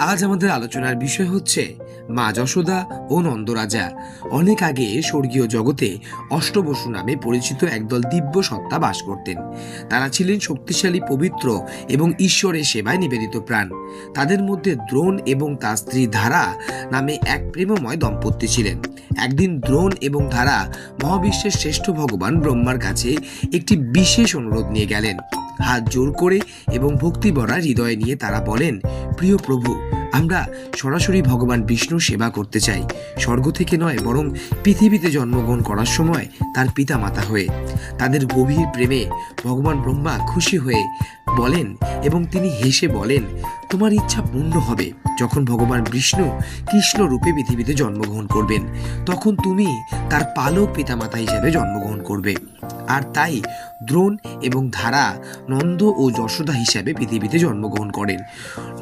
আজ আমাদের আলোচনার বিষয় হচ্ছে মা যশোদা ও নন্দরাজা। অনেক আগে স্বর্গীয় জগতে অষ্টবসু নামে পরিচিত একদল দিব্য সত্তা বাস করতেন। তারা ছিলেন শক্তিশালী, পবিত্র এবং ঈশ্বরের সেবায় নিবেদিত প্রাণ। তাদের মধ্যে দ্রোণ এবং তার স্ত্রী ধারা নামে এক প্রেমময় দম্পতি ছিলেন। একদিন দ্রোণ এবং ধারা মহাবিশ্বের শ্রেষ্ঠ ভগবান ব্রহ্মার কাছে একটি বিশেষ অনুরোধ নিয়ে গেলেন। হাত জোর করে এবং ভক্তিভরা হৃদয় নিয়ে তারা বলেন, প্রিয় প্রভু, আমরা সরাসরি ভগবান বিষ্ণুর সেবা করতে চাই। স্বর্গ থেকে নয়, বরং পৃথিবীতে জন্মগ্রহণ করার সময় তার পিতা মাতা হয়ে। তাদের গভীর প্রেমে ভগবান ব্রহ্মা খুশি হয়ে বলেন এবং তিনি হেসে বলেন, তোমার ইচ্ছা পূর্ণ হবে। যখন ভগবান বিষ্ণু কৃষ্ণ রূপে পৃথিবীতে জন্মগ্রহণ করবেন, তখন তুমি তার পালক পিতামাতা হিসেবে জন্মগ্রহণ করবে। আর তাই দ্রোণ এবং ধারা নন্দ ও যশোদা হিসাবে পৃথিবীতে জন্মগ্রহণ করেন।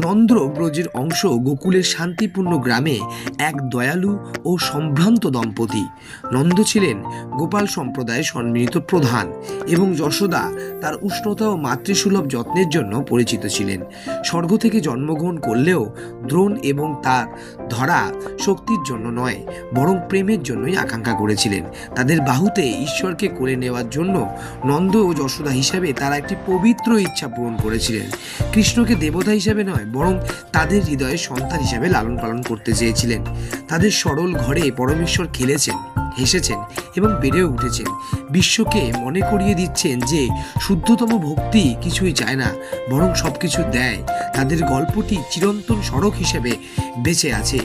নন্দ্র ব্রজের অংশ গোকুলের শান্তিপূর্ণ গ্রামে এক দয়ালু ও সম্ভ্রান্ত দম্পতি। নন্দ ছিলেন গোপাল সম্প্রদায়ের সম্মিলিত প্রধান এবং যশোদা তার উষ্ণতা ও মাতৃসুলভ যত্নের জন্য পরিচিত ছিলেন। স্বর্গ থেকে জন্মগ্রহণ করলেও দ্রোণ এবং তার ধরা শক্তির জন্য নয়, বরং প্রেমের জন্যই আকাঙ্ক্ষা করেছিলেন। তাদের বাহুতে ঈশ্বরকে করে নেওয়ার জন্য নন্দ ও যশোদা হিসাবে তারা একটি পবিত্র ইচ্ছা পূরণ করেছিলেন। কৃষ্ণকে দেবতা হিসাবে নয়, বরং তাদের হৃদয়ে সন্তান হিসাবে লালন পালন করতে চেয়েছিলেন। তাদের সরল ঘরে পরমেশ্বর খেলেছেন, হেসেছেন এবং বেড়েও উঠেছেন। বিশ্বকে মনে করিয়ে দিচ্ছেন যে শুদ্ধতম ভক্তি কিছুই চায় না, বরং সবকিছু দেয়। তাদের গল্পটি চিরন্তন সড়ক হিসেবে বেঁচে আছে।